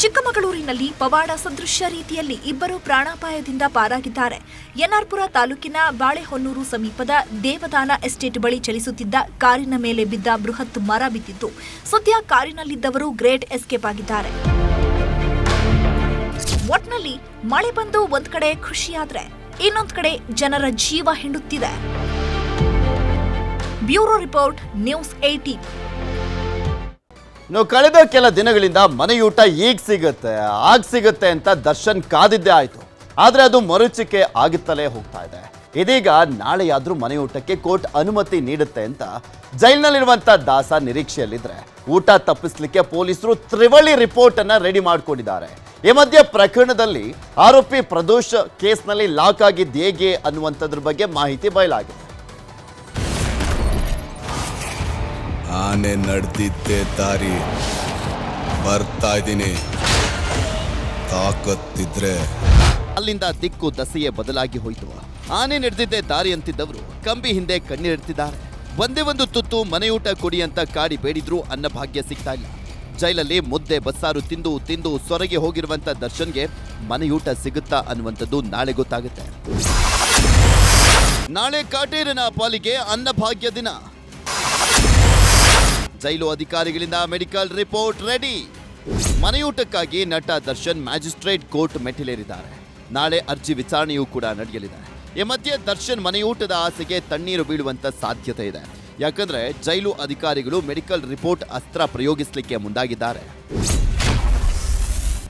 ಚಿಕ್ಕಮಗಳೂರಿನಲ್ಲಿ ಪವಾಡ ಸದೃಶ್ಯ ರೀತಿಯಲ್ಲಿ ಇಬ್ಬರು ಪ್ರಾಣಾಪಾಯದಿಂದ ಪಾರಾಗಿದ್ದಾರೆ. ಎನ್ಆರ್ಪುರ ತಾಲೂಕಿನ ಬಾಳೆಹೊನ್ನೂರು ಸಮೀಪದ ದೇವದಾನ ಎಸ್ಟೇಟ್ ಬಳಿ ಚಲಿಸುತ್ತಿದ್ದ ಕಾರಿನ ಮೇಲೆ ಬಿದ್ದ ಬೃಹತ್ ಮರ ಬಿದ್ದಿದ್ದು ಸದ್ಯ ಕಾರಿನಲ್ಲಿದ್ದವರು ಗ್ರೇಟ್ ಎಸ್ಕೇಪ್ ಆಗಿದ್ದಾರೆ. ಒಟ್ನಲ್ಲಿ ಮಳೆ ಬಂದು ಒಂದ್ ಕಡೆ ಖುಷಿಯಾದ್ರೆ ಇನ್ನೊಂದ್ ಕಡೆ ಜನರ ಜೀವ ಹಿಂಡುತ್ತಿದೆ. ಬ್ಯೂರೋ ರಿಪೋರ್ಟ್ ನ್ಯೂಸ್ ಏಟೀನ್ ಇನ್ನು ಕಳೆದ ಕೆಲ ದಿನಗಳಿಂದ ಮನೆಯೂಟ ಈಗ ಸಿಗುತ್ತೆ, ಆಗ ಸಿಗುತ್ತೆ ಅಂತ ದರ್ಶನ್ ಕಾದಿದ್ದೇ ಆಯ್ತು. ಆದ್ರೆ ಅದು ಮರುಚಿಕೆ ಆಗುತ್ತಲೇ ಹೋಗ್ತಾ ಇದೆ. ಇದೀಗ ನಾಳೆಯಾದ್ರೂ ಮನೆಯೂಟಕ್ಕೆ ಕೋರ್ಟ್ ಅನುಮತಿ ನೀಡುತ್ತೆ ಅಂತ ಜೈಲಿನಲ್ಲಿರುವಂಥ ದಾಸ ನಿರೀಕ್ಷೆಯಲ್ಲಿದ್ರೆ ಊಟ ತಪ್ಪಿಸ್ಲಿಕ್ಕೆ ಪೊಲೀಸರು ತ್ರಿವಳಿ ರಿಪೋರ್ಟ್ ಅನ್ನ ರೆಡಿ ಮಾಡಿಕೊಂಡಿದ್ದಾರೆ. ಈ ಮಧ್ಯೆ ಪ್ರಕರಣದಲ್ಲಿ ಆರೋಪಿ ಪ್ರದೋಷ್ ಕೇಸ್ನಲ್ಲಿ ಲಾಕ್ ಆಗಿದ್ದು ಹೇಗೆ ಅನ್ನುವಂಥದ್ರ ಬಗ್ಗೆ ಮಾಹಿತಿ ಬಯಲಾಗಿದೆ. ಆನೆ ನಡೆದಿದ್ದೆ ದಾರಿ. ಬರ್ತಾ ಇದ್ದೀನಿ. ತಾಕತ್ತಿದ್ರೆ. ಅಲ್ಲಿಂದ ದಿಕ್ಕು ದಸೆಯೇ ಬದಲಾಗಿ ಹೋಯಿತು. ಆನೆ ನಡೆದಿದ್ದೆ ದಾರಿ ಅಂತಿದ್ದವರು ಕಂಬಿ ಹಿಂದೆ ಕಣ್ಣಿಡ್ತಿದ್ದಾರೆ ಒಂದೇ ಒಂದು ತುತ್ತು ಮನೆಯೂಟ ಕೊಡಿ ಅಂತ ಕಾಡಿ ಬೇಡಿದ್ರು ಅನ್ನಭಾಗ್ಯ ಸಿಗ್ತಾ ಇಲ್ಲ. ಜೈಲಲ್ಲಿ ಮುದ್ದೆ ಬಸ್ಸಾರು ತಿಂದು ತಿಂದು ಸೊರಗೆ ಹೋಗಿರುವಂತ ದರ್ಶನ್ಗೆ ಮನೆಯೂಟ ಸಿಗುತ್ತಾ ಅನ್ನುವಂಥದ್ದು ನಾಳೆ ಗೊತ್ತಾಗುತ್ತೆ. ನಾಳೆ ಕಾಟೇರನ ಪಾಲಿಗೆ ಅನ್ನಭಾಗ್ಯ ದಿನ. ಜೈಲು ಅಧಿಕಾರಿಗಳಿಂದ ಮೆಡಿಕಲ್ ರಿಪೋರ್ಟ್ ರೆಡಿ. ಮನೆಯೂಟಕ್ಕಾಗಿ ನಟ ದರ್ಶನ್ ಮ್ಯಾಜಿಸ್ಟ್ರೇಟ್ ಕೋರ್ಟ್ ಮೆಟ್ಟಿಲೇರಿದ್ದಾರೆ. ನಾಳೆ ಅರ್ಜಿ ವಿಚಾರಣೆಯೂ ಕೂಡ ನಡೆಯಲಿದೆ. ಈ ಮಧ್ಯೆ ದರ್ಶನ್ ಮನೆಯೂಟದ ಆಸೆಗೆ ತಣ್ಣೀರು ಬೀಳುವಂತ ಸಾಧ್ಯತೆ ಇದೆ. ಯಾಕಂದ್ರೆ ಜೈಲು ಅಧಿಕಾರಿಗಳು ಮೆಡಿಕಲ್ ರಿಪೋರ್ಟ್ ಅಸ್ತ್ರ ಪ್ರಯೋಗಿಸಲಿಕ್ಕೆ ಮುಂದಾಗಿದ್ದಾರೆ.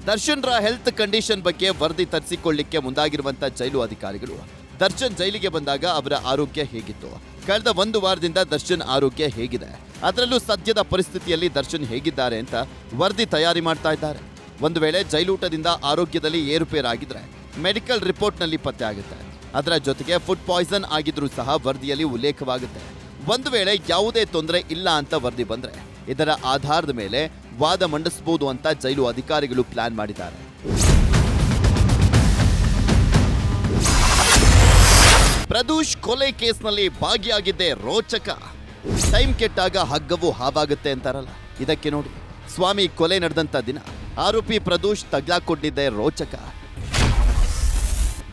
ದರ್ಶನ್ರ ಹೆಲ್ತ್ ಕಂಡೀಷನ್ ಬಗ್ಗೆ ವರದಿ ತರಿಸಿಕೊಳ್ಳಿಕ್ಕೆ ಮುಂದಾಗಿರುವಂತ ಜೈಲು ಅಧಿಕಾರಿಗಳು, ದರ್ಶನ್ ಜೈಲಿಗೆ ಬಂದಾಗ ಅವರ ಆರೋಗ್ಯ ಹೇಗಿತ್ತು? ಕಳೆದ ಒಂದು ವಾರದಿಂದ ದರ್ಶನ್ ಆರೋಗ್ಯ ಹೇಗಿದೆ. ಅದರಲ್ಲೂ ಸದ್ಯದ ಪರಿಸ್ಥಿತಿಯಲ್ಲಿ ದರ್ಶನ್ ಹೇಗಿದ್ದಾರೆ ಅಂತ ವರದಿ ತಯಾರಿ ಮಾಡ್ತಾ ಇದ್ದಾರೆ. ಒಂದು ವೇಳೆ ಜೈಲೂಟದಿಂದ ಆರೋಗ್ಯದಲ್ಲಿ ಏರುಪೇರಾಗಿದ್ರೆ ಮೆಡಿಕಲ್ ರಿಪೋರ್ಟ್ನಲ್ಲಿ ಪತ್ತೆ ಆಗುತ್ತೆ. ಅದರ ಜೊತೆಗೆ ಫುಡ್ ಪಾಯ್ಸನ್ ಆಗಿದ್ರೂ ಸಹ ವರದಿಯಲ್ಲಿ ಉಲ್ಲೇಖವಾಗುತ್ತೆ. ಒಂದು ವೇಳೆ ಯಾವುದೇ ತೊಂದರೆ ಇಲ್ಲ ಅಂತ ವರದಿ ಬಂದ್ರೆ ಇದರ ಆಧಾರದ ಮೇಲೆ ವಾದ ಮಂಡಿಸಬಹುದು ಅಂತ ಜೈಲು ಅಧಿಕಾರಿಗಳು ಪ್ಲಾನ್ ಮಾಡಿದ್ದಾರೆ. ಪ್ರದೂಷ್ ಕೊಲೆ ಕೇಸ್ನಲ್ಲಿ ಭಾಗಿಯಾಗಿದ್ದೆ ರೋಚಕ. ಟೈಮ್ ಕೆಟ್ಟಾಗ ಹಗ್ಗವು ಹಾವಾಗುತ್ತೆ ಅಂತಾರಲ್ಲ? ಇದಕ್ಕೆ ನೋಡಿ, ಸ್ವಾಮಿ ಕೊಲೆ ನಡೆದಂತ ದಿನ, ಆರೋಪಿ ಪ್ರದೋಷ್ ತಗ್ಲಾಕೊಂಡಿದ್ದೆ ರೋಚಕ.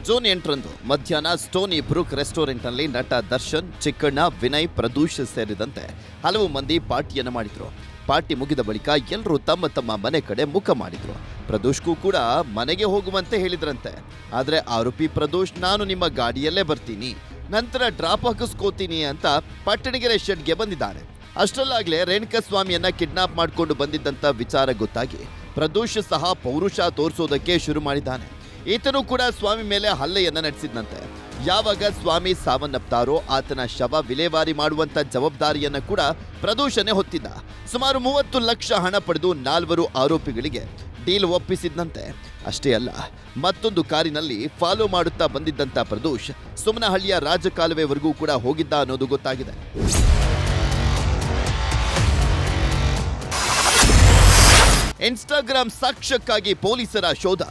ಜೂನ್ ಎಂಟರಂದು ಮಧ್ಯಾಹ್ನ ಸ್ಟೋನಿ ಬ್ರೂಕ್ ರೆಸ್ಟೋರೆಂಟ್ನಲ್ಲಿ ನಟ ದರ್ಶನ್, ಚಿಕ್ಕಣ್ಣ, ವಿನಯ್, ಪ್ರದೂಷ್ ಸೇರಿದಂತೆ ಹಲವು ಮಂದಿ ಪಾರ್ಟಿಯನ್ನು ಮಾಡಿದ್ರು. ಪಾರ್ಟಿ ಮುಗಿದ ಬಳಿಕ ಎಲ್ಲರೂ ತಮ್ಮ ತಮ್ಮ ಮನೆ ಕಡೆ ಮುಖ ಮಾಡಿದ್ರು. ಪ್ರದೋಷ್ಗೂ ಕೂಡ ಮನೆಗೆ ಹೋಗುವಂತೆ ಹೇಳಿದ್ರಂತೆ. ಆದರೆ ಆರೋಪಿ ಪ್ರದೋಷ್, ನಾನು ನಿಮ್ಮ ಗಾಡಿಯಲ್ಲೇ ಬರ್ತೀನಿ. ನಂತರ ಡ್ರಾಪ್ ಹಾಕಿಸ್ಕೋತೀನಿ ಅಂತ ಪಟ್ಟಣಗೆರೆ ಶೆಡ್ಗೆ ಬಂದಿದ್ದಾರೆ. ಅಷ್ಟರಲ್ಲಾಗ್ಲೇ ರೇಣುಕಸ್ವಾಮಿಯನ್ನ ಕಿಡ್ನಾಪ್ ಮಾಡಿಕೊಂಡು ಬಂದಿದ್ದಂತ ವಿಚಾರ ಗೊತ್ತಾಗಿ ಪ್ರದೋಷ್ ಸಹ ಪೌರುಷ ತೋರಿಸೋದಕ್ಕೆ ಶುರು ಮಾಡಿದ್ದಾನೆ. ಈತನು ಕೂಡ ಸ್ವಾಮಿ ಮೇಲೆ ಹಲ್ಲೆಯನ್ನು ನಡೆಸಿದಂತೆ ಯಾವಾಗ ಸ್ವಾಮಿ ಸಾವನ್ನಪ್ತಾರೋ ಆತನ ಶವ ವಿಲೇವಾರಿ ಮಾಡುವಂತ ಜವಾಬ್ದಾರಿಯನ್ನ ಕೂಡ ಪ್ರದೋಷನೇ ಹೊತ್ತಿದ್ದ. ಸುಮಾರು ಮೂವತ್ತು ಲಕ್ಷ ಹಣ ಪಡೆದು ನಾಲ್ವರು ಆರೋಪಿಗಳಿಗೆ ಡೀಲ್ ಒಪ್ಪಿಸಿದ್ದಂತೆ ಅಷ್ಟೇ ಅಲ್ಲ, ಮತ್ತೊಂದು ಕಾರಿನಲ್ಲಿ ಫಾಲೋ ಮಾಡುತ್ತಾ ಬಂದಿದ್ದಂತ ಪ್ರದೋಷ್ ಸುಮನಹಳ್ಳಿಯ ರಾಜಕಾಲುವೆವರೆಗೂ ಕೂಡ ಹೋಗಿದ್ದ ಅನ್ನೋದು ಗೊತ್ತಾಗಿದೆ. ಇನ್ಸ್ಟಾಗ್ರಾಂ ಸಾಕ್ಷ್ಯಕ್ಕಾಗಿ ಪೊಲೀಸರ ಶೋಧ.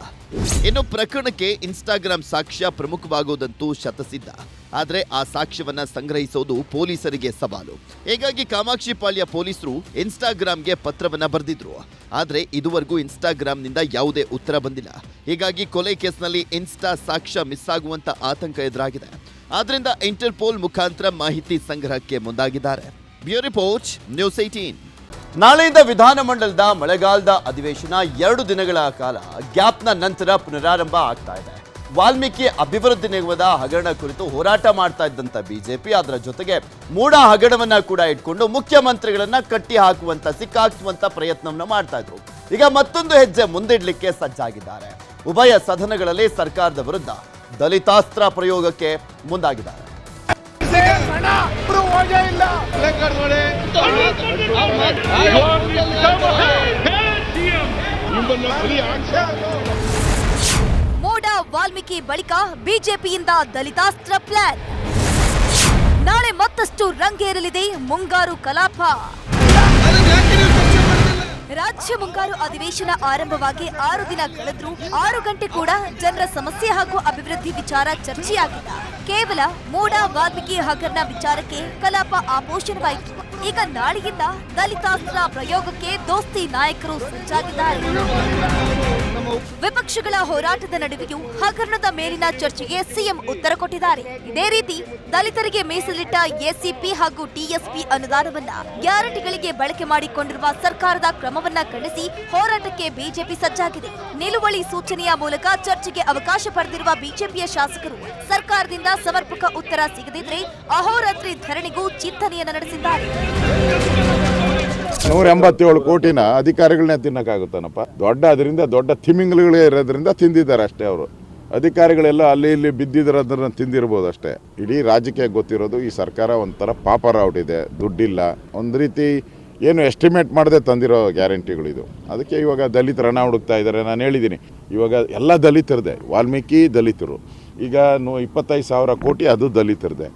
ಇನ್ನು ಪ್ರಕರಣಕ್ಕೆ ಇನ್ಸ್ಟಾಗ್ರಾಂ ಸಾಕ್ಷ್ಯ ಪ್ರಮುಖವಾಗುವುದಂತೂ ಶತಸಿದ್ಧ. ಆದರೆ ಆ ಸಾಕ್ಷ್ಯವನ್ನ ಸಂಗ್ರಹಿಸೋದು ಪೊಲೀಸರಿಗೆ ಸವಾಲು. ಹೀಗಾಗಿ ಕಾಮಾಕ್ಷಿಪಾಳ್ಯ ಪೊಲೀಸರು ಇನ್ಸ್ಟಾಗ್ರಾಂಗೆ ಪತ್ರವನ್ನ ಬರೆದಿದ್ರು. ಆದರೆ ಇದುವರೆಗೂ ಇನ್ಸ್ಟಾಗ್ರಾಂನಿಂದ ಯಾವುದೇ ಉತ್ತರ ಬಂದಿಲ್ಲ. ಹೀಗಾಗಿ ಕೊಲೆ ಕೇಸ್ನಲ್ಲಿ ಇನ್ಸ್ಟಾ ಸಾಕ್ಷ್ಯ ಮಿಸ್ ಆಗುವಂತ ಆತಂಕ ಎದುರಾಗಿದೆ. ಆದ್ರಿಂದ ಇಂಟರ್ಪೋಲ್ ಮುಖಾಂತರ ಮಾಹಿತಿ ಸಂಗ್ರಹಕ್ಕೆ ಮುಂದಾಗಿದ್ದಾರೆ. ಬ್ಯೂರೋ ರಿಪೋರ್ಟ್, ನ್ಯೂಸ್ ಏಟೀನ್ ನಾಳೆಯಿಂದ ವಿಧಾನಮಂಡಲದ ಮಳೆಗಾಲದ ಅಧಿವೇಶನ ಎರಡು ದಿನಗಳ ಕಾಲ. ಗ್ಯಾಪ್ನ ನಂತರ ಪುನರಾರಂಭ ಆಗ್ತಾ ಇದೆ. ವಾಲ್ಮೀಕಿ ಅಭಿವೃದ್ಧಿ ನಿಗಮದ ಹಗರಣ ಕುರಿತು ಹೋರಾಟ ಮಾಡ್ತಾ ಇದ್ದಂತ ಬಿಜೆಪಿ, ಅದರ ಜೊತೆಗೆ ಮೂಡ ಹಗರಣವನ್ನ ಕೂಡ ಇಟ್ಕೊಂಡು ಮುಖ್ಯಮಂತ್ರಿಗಳನ್ನ ಕಟ್ಟಿ ಹಾಕುವಂತ ಸಿಕ್ಕಾಕುವಂತ ಪ್ರಯತ್ನವನ್ನ ಮಾಡ್ತಾ ಇದ್ರು. ಈಗ ಮತ್ತೊಂದು ಹೆಜ್ಜೆ ಮುಂದಿಡ್ಲಿಕ್ಕೆ ಸಜ್ಜಾಗಿದ್ದಾರೆ. ಉಭಯ ಸದನಗಳಲ್ಲಿ ಸರ್ಕಾರದ ವಿರುದ್ಧ ದಲಿತಾಸ್ತ್ರ ಪ್ರಯೋಗಕ್ಕೆ ಮುಂದಾಗಿದ್ದಾರೆ. ಮೋಡ ವಾಲ್ಮೀಕಿ ಬಳಿಕ ಬಿಜೆಪಿಯಿಂದ ದಲಿತಾಸ್ತ್ರ ಪ್ಲಾನ್. ನಾಳೆ ಮತ್ತಷ್ಟು ರಂಗೇರಲಿದೆ ಮುಂಗಾರು ಕಲಾಪ. ರಾಜ್ಯ ಮುಂಗಾರು ಅಧಿವೇಶನ ಆರಂಭವಾಗಿ ಆರು ದಿನ ಕಳೆದ್ರೂ ಆರು ಗಂಟೆ ಕೂಡ ಜನರ ಸಮಸ್ಯೆ ಹಾಗೂ ಅಭಿವೃದ್ಧಿ ವಿಚಾರ ಚರ್ಚೆಯಾಗಿಲ್ಲ. ಕೇವಲ ಮೂಡ, ವಾಲ್ಮೀಕಿ ಹಗರಣ ವಿಚಾರಕ್ಕೆ ಕಲಾಪ ಆಪೋಷಣವಾಯಿತು. ಈಗ ನಾಳೆಯಿಂದ ದಲಿತಾಸ್ತ್ರ ಪ್ರಯೋಗಕ್ಕೆ ದೋಸ್ತಿ ನಾಯಕರು ಸಜ್ಜಾಗಿದ್ದಾರೆ. ವಿಪಕ್ಷಗಳ ಹೋರಾಟದ ನಡುವೆಯೂ ಹಗರಣದ ಮೇಲಿನ ಚರ್ಚೆಗೆ ಸಿಎಂ ಉತ್ತರ ಕೊಟ್ಟಿದ್ದಾರೆ. ಇದೇ ರೀತಿ ದಲಿತರಿಗೆ ಮೀಸಲಿಟ್ಟ ಎಸಿಪಿ ಹಾಗೂ ಟಿಎಸ್ಪಿ ಅನುದಾನವನ್ನ ಗ್ಯಾರಂಟಿಗಳಿಗೆ ಬಳಕೆ ಮಾಡಿಕೊಂಡಿರುವ ಸರ್ಕಾರದ ಕ್ರಮವನ್ನ ಖಂಡಿಸಿ ಹೋರಾಟಕ್ಕೆ ಬಿಜೆಪಿ ಸಜ್ಜಾಗಿದೆ. ನಿಲುವಳಿ ಸೂಚನೆಯ ಮೂಲಕ ಚರ್ಚೆಗೆ ಅವಕಾಶ ಪಡೆದಿರುವ ಬಿಜೆಪಿಯ ಶಾಸಕರು ಸರ್ಕಾರದಿಂದ ಸಮರ್ಪಕ ಉತ್ತರ ಸಿಗದಿದ್ರೆ ಅಹೋರಾತ್ರಿ ಧರಣಿಗೂ ಚಿಂತನೆಯನ್ನು ನಡೆಸಿದ್ದಾರೆ. ನೂರ ಎಂಬತ್ತೇಳು ಕೋಟಿನ ಅಧಿಕಾರಿಗಳನ್ನೇ ತಿನ್ನಕ್ಕಾಗುತ್ತಾನಪ್ಪ. ದೊಡ್ಡ ಅದರಿಂದ ದೊಡ್ಡ ತಿಮಿಂಗ್ಲುಗಳೇ ಇರೋದ್ರಿಂದ ತಿಂದಿದ್ದಾರೆ ಅಷ್ಟೇ ಅವರು. ಅಧಿಕಾರಿಗಳೆಲ್ಲ ಅಲ್ಲಿ ಇಲ್ಲಿ ಬಿದ್ದಿದ್ರದನ್ನ ತಿಂದಿರ್ಬೋದು ಅಷ್ಟೇ. ಇಡೀ ರಾಜ್ಯಕ್ಕೆ ಗೊತ್ತಿರೋದು ಈ ಸರ್ಕಾರ ಒಂಥರ ಪಾಪರ್ ಔಟ್ ಇದೆ, ದುಡ್ಡಿಲ್ಲ. ಒಂದು ರೀತಿ ಏನು ಎಸ್ಟಿಮೇಟ್ ಮಾಡದೆ ತಂದಿರೋ ಗ್ಯಾರಂಟಿಗಳಿದು ಅದಕ್ಕೆ ಇವಾಗ ದಲಿತರ ಹಣ ಹುಡುಕ್ತಾ ಇದ್ದಾರೆ ನಾನು ಹೇಳಿದ್ದೀನಿ. ಇವಾಗ ಎಲ್ಲ ದಲಿತರದೆ, ವಾಲ್ಮೀಕಿ ದಲಿತರು. ಈಗ ನೂ ಇಪ್ಪತ್ತೈದು ಸಾವಿರ ಕೋಟಿ ಅದು ದಲಿತರದೆ.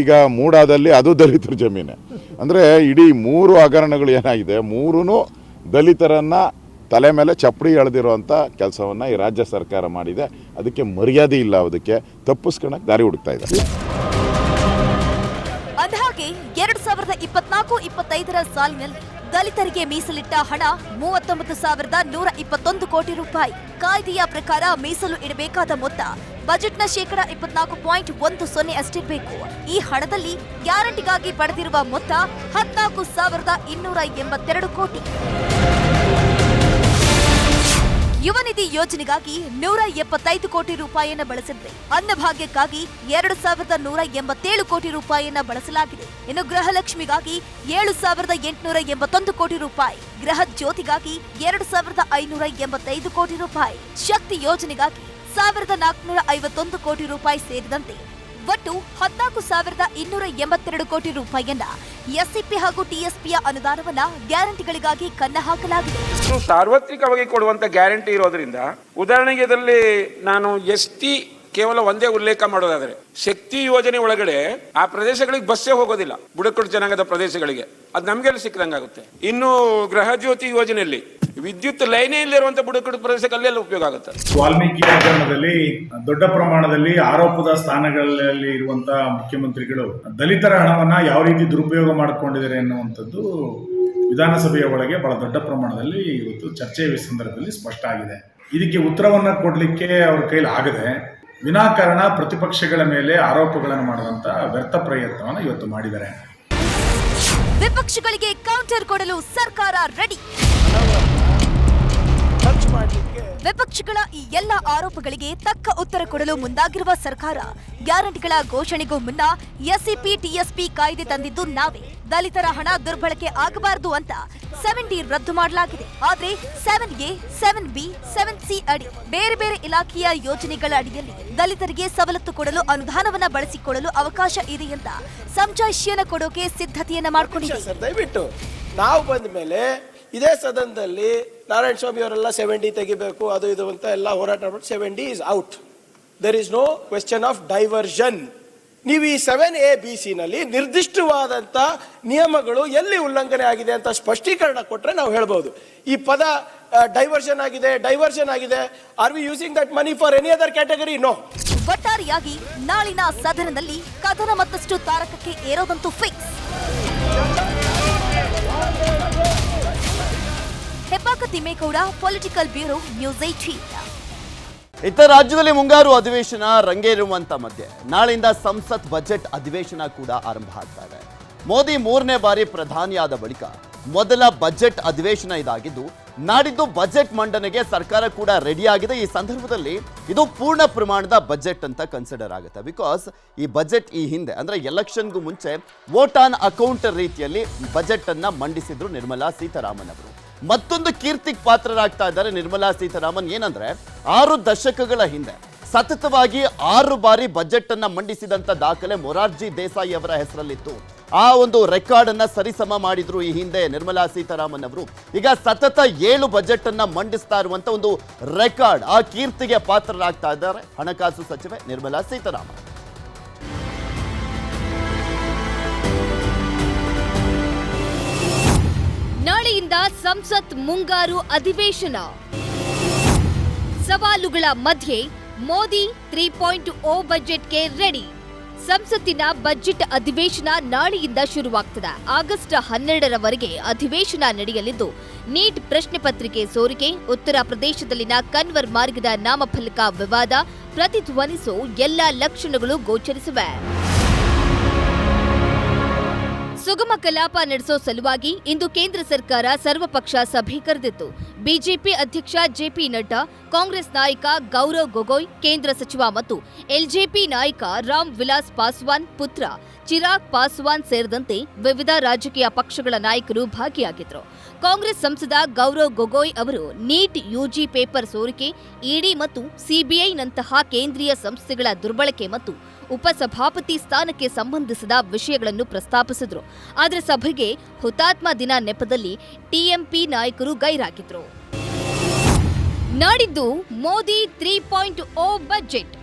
ಈಗ ಮೂಡಾದಲ್ಲಿ ಅದು ದಲಿತರ ಜಮೀನೆ. ಅಂದರೆ ಇಡೀ ಮೂರು ಹಗರಣಗಳು ಏನಾಗಿದೆ? ಮೂರೂ ದಲಿತರನ್ನು ತಲೆ ಮೇಲೆ ಚಪ್ಪಡಿ ಎಳೆದಿರುವಂಥ ಕೆಲಸವನ್ನು ಈ ರಾಜ್ಯ ಸರ್ಕಾರ ಮಾಡಿದೆ. ಅದಕ್ಕೆ ಮರ್ಯಾದೆ ಇಲ್ಲ ಅದಕ್ಕೆ. ತಪ್ಪಿಸ್ಕೊಳಕ್ಕೆ ದಾರಿ ಹುಡುಕ್ತಾ ಇದೆ. ಅಂದಹಾಗೆ ಎರಡ್ ಸಾವಿರದ ಇಪ್ಪತ್ನಾಲ್ಕು, ಇಪ್ಪತ್ತೈದರ ಸಾಲಿನಲ್ಲಿ ದಲಿತರಿಗೆ ಮೀಸಲಿಟ್ಟ ಹಣ ಮೂವತ್ತೊಂಬತ್ತು ಸಾವಿರದ ನೂರ ಇಪ್ಪತ್ತೊಂದು ಕೋಟಿ ರೂಪಾಯಿ. ಕಾಯ್ದೆಯ ಪ್ರಕಾರ ಮೀಸಲು ಇಡಬೇಕಾದ ಮೊತ್ತ ಬಜೆಟ್ನ ಶೇಕಡ ಇಪ್ಪತ್ನಾಲ್ಕು ಪಾಯಿಂಟ್ ಒಂದು ಸೊನ್ನೆ ಅಷ್ಟಿರಬೇಕು ಈ ಹಣದಲ್ಲಿ ಗ್ಯಾರಂಟಿಗಾಗಿ ಪಡೆದಿರುವ ಮೊತ್ತ ಹದಿನಾಲ್ಕು ಸಾವಿರದ ಇನ್ನೂರ ಎಂಬತ್ತೆರಡು ಕೋಟಿ. ಯುವ ನಿಧಿ ಯೋಜನೆಗಾಗಿ ನೂರ ಎಪ್ಪತ್ತೈದು ಕೋಟಿ ರೂಪಾಯಿಯನ್ನು ಬಳಸಿದ್ರೆ ಅನ್ನಭಾಗ್ಯಕ್ಕಾಗಿ ಎರಡು ಸಾವಿರದ ನೂರ ಎಂಬತ್ತೇಳು ಕೋಟಿ ರೂಪಾಯಿಯನ್ನು ಬಳಸಲಾಗಿದೆ. ಇನ್ನು ಗೃಹಲಕ್ಷ್ಮಿಗಾಗಿ ಏಳು ಸಾವಿರದ ಎಂಟುನೂರ ಎಂಬತ್ತೊಂದು ಕೋಟಿ ರೂಪಾಯಿ, ಗೃಹ ಜ್ಯೋತಿಗಾಗಿ ಎರಡು ಸಾವಿರದ ಐನೂರ ಎಂಬತ್ತೈದು ಕೋಟಿ ರೂಪಾಯಿ. ಶಕ್ತಿ ಯೋಜನೆಗಾಗಿ ಸಾವಿರದ ನಾಲ್ಕುನೂರ ಐವತ್ತೊಂದು ಕೋಟಿ ರೂಪಾಯಿ ಸೇರಿದಂತೆ ಒಟ್ಟು ಹದಿನಾಲ್ಕು ಸಾವಿರದ ಇನ್ನೂರ ಎಂಬತ್ತೆರಡು ಕೋಟಿ ರೂಪಾಯಿಯನ್ನ ಎಸ್ಸಿಪಿ ಹಾಗೂ ಟಿಎಸ್ಪಿಯ ಅನುದಾನವನ್ನ ಗ್ಯಾರಂಟಿಗಳಿಗಾಗಿ ಕನ್ನ ಹಾಕಲಾಗಿದೆ. ಸಾರ್ವತ್ರಿಕವಾಗಿ ಕೊಡುವಂತ ಗ್ಯಾರಂಟಿ ಇರೋದ್ರಿಂದ ಉದಾಹರಣೆಗೆ ಇದರಲ್ಲಿ ನಾನು ಎಸ್ ಟಿ ಕೇವಲ ಒಂದೇ ಉಲ್ಲೇಖ ಮಾಡೋದಾದ್ರೆ ಶಕ್ತಿ ಯೋಜನೆ ಒಳಗಡೆ ಆ ಪ್ರದೇಶಗಳಿಗೆ ಬಸ್ಸೇ ಹೋಗೋದಿಲ್ಲ, ಬುಡಕಟ್ಟು ಜನಾಂಗದ ಪ್ರದೇಶಗಳಿಗೆ. ಅದು ನಮಗೆಲ್ಲ ಸಿಕ್ಕದಂಗಾಗುತ್ತೆ. ಇನ್ನು ಗೃಹ ಜ್ಯೋತಿ ಯೋಜನೆಯಲ್ಲಿ ವಿದ್ಯುತ್ ಲೈನೇ ಇಲ್ಲಿರುವಂತ ಬುಡಕಟ್ಟು ಪ್ರದೇಶಕ್ಕೆ ಅಲ್ಲೆಲ್ಲ ಉಪಯೋಗ ಆಗುತ್ತೆ. ವಾಲ್ಮೀಕಿ ಹಗರಣದಲ್ಲಿ ದೊಡ್ಡ ಪ್ರಮಾಣದಲ್ಲಿ ಆರೋಪದ ಸ್ಥಾನಗಳಲ್ಲಿ ಇರುವಂತಹ ಮುಖ್ಯಮಂತ್ರಿಗಳು ದಲಿತರ ಹಣವನ್ನ ಯಾವ ರೀತಿ ದುರುಪಯೋಗ ಮಾಡಿಕೊಂಡಿದ್ದಾರೆ ಎನ್ನುವಂಥದ್ದು ವಿಧಾನಸಭೆಯ ಒಳಗೆ ಬಹಳ ದೊಡ್ಡ ಪ್ರಮಾಣದಲ್ಲಿ ಇವತ್ತು ಚರ್ಚೆಯ ಸಂದರ್ಭದಲ್ಲಿ ಸ್ಪಷ್ಟ ಆಗಿದೆ. ಇದಕ್ಕೆ ಉತ್ತರವನ್ನ ಕೊಡಲಿಕ್ಕೆ ಅವ್ರ ಕೈಲಿ ಆಗದೆ ವಿನಾಕಾರಣ ಪ್ರತಿಪಕ್ಷಗಳ ಮೇಲೆ ಆರೋಪಗಳನ್ನು ಮಾಡುವಂತ ವ್ಯರ್ಥ ಪ್ರಯತ್ನವನ್ನು ಇವತ್ತು ಮಾಡಿದ್ದಾರೆ. ವಿಪಕ್ಷಗಳಿಗೆ ಕೌಂಟರ್ ಕೊಡಲು ಸರ್ಕಾರ ರೆಡಿ ವಿಪಕ್ಷಗಳ ಈ ಎಲ್ಲ ಆರೋಪಗಳಿಗೆ ತಕ್ಕ ಉತ್ತರ ಕೊಡಲು ಮುಂದಾಗಿರುವ ಸರ್ಕಾರ ಗ್ಯಾರಂಟಿಗಳ ಘೋಷಣೆಗೂ ಮುನ್ನ ಎಸ್ಸಿಪಿ ಟಿಎಸ್ಪಿ ಕಾಯ್ದೆ ತಂದಿದ್ದು ನಾವೇ. ದಲಿತರ ಹಣ ದುರ್ಬಳಕೆ ಆಗಬಾರದು ಅಂತ ಸೆವೆನ್ ಡಿ ರದ್ದು ಮಾಡಲಾಗಿದೆ. ಆದ್ರೆ seven A seven B seven C ಅಡಿ ಬೇರೆ ಬೇರೆ ಇಲಾಖೆಯ ಯೋಜನೆಗಳ ಅಡಿಯಲ್ಲಿ ದಲಿತರಿಗೆ ಸವಲತ್ತು ಕೊಡಲು ಅನುದಾನವನ್ನ ಬಳಸಿಕೊಳ್ಳಲು ಅವಕಾಶ ಇದೆ ಅಂತ ಸಂಜಾಯಿಷಿಯನ್ನ ಕೊಡೋಕೆ ಸಿದ್ಧತೆಯನ್ನ ಮಾಡಿಕೊಂಡಿದೆ. ನಾವು ಬಂದ ಮೇಲೆ ಇದೇ ಸದನದಲ್ಲಿ ನಾರಾಯಣ ಸ್ವಾಮಿ ಅವರೆಲ್ಲ ಸೆವೆನ್ ಡಿ ತೆಗಿಬೇಕು, ಅದು ಇದು ಅಂತ ಎಲ್ಲ ಹೋರಾಟ ಮಾಡ್ಬಿಟ್ಟು seven D is out there is no question of diversion ನೀವು ಈ ಸೆವೆನ್ ಎ ಬಿ ಸಿ ನಲ್ಲಿ ನಿರ್ದಿಷ್ಟವಾದಂತ ನಿಯಮಗಳು ಎಲ್ಲಿ ಉಲ್ಲಂಘನೆ ಆಗಿದೆ ಅಂತ ಸ್ಪಷ್ಟೀಕರಣ ಕೊಟ್ಟರೆ ನಾವು ಹೇಳ್ಬೋದು. ಈ ಪದ ಡೈವರ್ಷನ್ ಆಗಿದೆ ಡೈವರ್ಷನ್ ಆಗಿದೆ. Are we using that money for any other category no ಒಟ್ಟಾರೆಯಾಗಿ ನಾಳಿನ ಸದನದಲ್ಲಿ ಕದನ ಮತ್ತಷ್ಟು ತಾರಕಕ್ಕೆ ಏರೋದಂತೂ fix Hebbaka Thimmegowda political bureau news eighteen ಇತ್ತ ರಾಜ್ಯದಲ್ಲಿ ಮುಂಗಾರು ಅಧಿವೇಶನ ರಂಗೇರುವಂತ ಮಧ್ಯೆ. ನಾಳೆಯಿಂದ ಸಂಸತ್ ಬಜೆಟ್ ಅಧಿವೇಶನ ಕೂಡ ಆರಂಭ ಆಗ್ತಾ ಮೋದಿ ಮೂರನೇ ಬಾರಿ ಪ್ರಧಾನಿಯಾದ ಬಳಿಕ ಮೊದಲ ಬಜೆಟ್ ಅಧಿವೇಶನ ಇದಾಗಿದ್ದು, ನಾಡಿದ್ದು ಬಜೆಟ್ ಮಂಡನೆಗೆ ಸರ್ಕಾರ ಕೂಡ ರೆಡಿಯಾಗಿದೆ. ಈ ಸಂದರ್ಭದಲ್ಲಿ ಇದು ಪೂರ್ಣ ಪ್ರಮಾಣದ ಬಜೆಟ್ ಅಂತ ಕನ್ಸಿಡರ್ ಆಗುತ್ತೆ. ಬಿಕಾಸ್ ಈ ಬಜೆಟ್ ಈ ಹಿಂದೆ, ಅಂದ್ರೆ ಎಲೆಕ್ಷನ್ಗೂ ಮುಂಚೆ ವೋಟ್ ಆನ್ ಅಕೌಂಟ್ ರೀತಿಯಲ್ಲಿ ಬಜೆಟ್ ಅನ್ನ ಮಂಡಿಸಿದ್ರು ನಿರ್ಮಲಾ ಸೀತಾರಾಮನ್ ಅವರು. ಮತ್ತೊಂದು ಕೀರ್ತಿಗೆ ಪಾತ್ರರಾಗ್ತಾ ಇದ್ದಾರೆ ನಿರ್ಮಲಾ ಸೀತಾರಾಮನ್. ಏನಂದ್ರೆ, ಆರು ದಶಕಗಳ ಹಿಂದೆ ಸತತವಾಗಿ ಆರು ಬಾರಿ ಬಜೆಟ್ ಅನ್ನ ಮಂಡಿಸಿದಂತ ದಾಖಲೆ ಮೊರಾರ್ಜಿ ದೇಸಾಯಿ ಅವರ ಹೆಸರಲ್ಲಿತ್ತು. ಆ ಒಂದು ರೆಕಾರ್ಡ್ ಅನ್ನ ಸರಿಸಮ ಮಾಡಿದ್ರು ಈ ಹಿಂದೆ ನಿರ್ಮಲಾ ಸೀತಾರಾಮನ್ ಅವರು. ಈಗ ಸತತ ಏಳು ಬಜೆಟ್ ಅನ್ನ ಮಂಡಿಸ್ತಾ ಇರುವಂತ ಒಂದು ರೆಕಾರ್ಡ್ ಆ ಕೀರ್ತಿಗೆ ಪಾತ್ರರಾಗ್ತಾ ಇದ್ದಾರೆ ಹಣಕಾಸು ಸಚಿವೆ ನಿರ್ಮಲಾ ಸೀತಾರಾಮನ್. ನಾಳೆಯಿಂದ ಸಂಸತ್ ಮುಂಗಾರು ಅಧಿವೇಶನ. ಸವಾಲುಗಳ ಮಧ್ಯೆ ಮೋದಿ ತ್ರೀ ಪಾಯಿಂಟ್ ಓ ಬಜೆಟ್ಗೆ ರೆಡಿ. ಸಂಸತ್ತಿನ ಬಜೆಟ್ ಅಧಿವೇಶನ ನಾಳೆಯಿಂದ ಶುರುವಾಗ್ತದೆ. ಆಗಸ್ಟ್ ಹನ್ನೆರಡರವರೆಗೆ ಅಧಿವೇಶನ ನಡೆಯಲಿದ್ದು, ನೀಟ್ ಪ್ರಶ್ನೆ ಪತ್ರಿಕೆ ಸೋರಿಕೆ, ಉತ್ತರ ಪ್ರದೇಶದಲ್ಲಿನ ಕನ್ವರ್ ಮಾರ್ಗದ ನಾಮಫಲಕ ವಿವಾದ, ಪ್ರತಿಧ್ವನಿಸೋ ಎಲ್ಲ ಲಕ್ಷಣಗಳು ಗೋಚರಿಸಿವೆ. ಸುಗಮ ಕಲಾಪ ನಡೆಸೋ ಸಲುವಾಗಿ ಇಂದು ಕೇಂದ್ರ ಸರ್ಕಾರ ಸರ್ವಪಕ್ಷ ಸಭೆ ಕರೆದಿತ್ತು. ಬಿಜೆಪಿ ಅಧ್ಯಕ್ಷ ಜೆಪಿ ನಡ್ಡಾ, ಕಾಂಗ್ರೆಸ್ ನಾಯಕ ಗೌರವ್ ಗೊಗೊಯ್, ಕೇಂದ್ರ ಸಚಿವ ಮತ್ತು ಎಲ್ಜೆಪಿ ನಾಯಕ ರಾಮ್ ವಿಲಾಸ್ ಪಾಸ್ವಾನ್ ಪುತ್ರ ಚಿರಾಗ್ ಪಾಸ್ವಾನ್ ಸೇರಿದಂತೆ ವಿವಿಧ ರಾಜಕೀಯ ಪಕ್ಷಗಳ ನಾಯಕರು ಭಾಗಿಯಾಗಿದ್ರು ಕಾಂಗ್ರೆಸ್ ಸಂಸದ ಗೌರವ್ ಗೊಗೊಯ್ ಅವರು ನೀಟ್ ಯುಜಿ ಪೇಪರ್ ಸೋರಿಕೆ, ಇಡಿ ಮತ್ತು ಸಿಬಿಐನಂತಹ ಕೇಂದ್ರೀಯ ಸಂಸ್ಥೆಗಳ ದುರ್ಬಳಕೆ ಮತ್ತು ಉಪಸಭಾಪತಿ ಸ್ಥಾನಕ್ಕೆ ಸಂಬಂಧಿಸಿದ ವಿಷಯಗಳನ್ನು ಪ್ರಸ್ತಾಪಿಸಿದ್ರು. ಆದರೆ ಸಭೆಗೆ ಹುತಾತ್ಮ ದಿನ ನೆಪದಲ್ಲಿ ಟಿಎಂಪಿ ನಾಯಕರು ಗೈರಾಗಿದ್ರು. ನಾಡಿದ್ದು Modi three point O budget.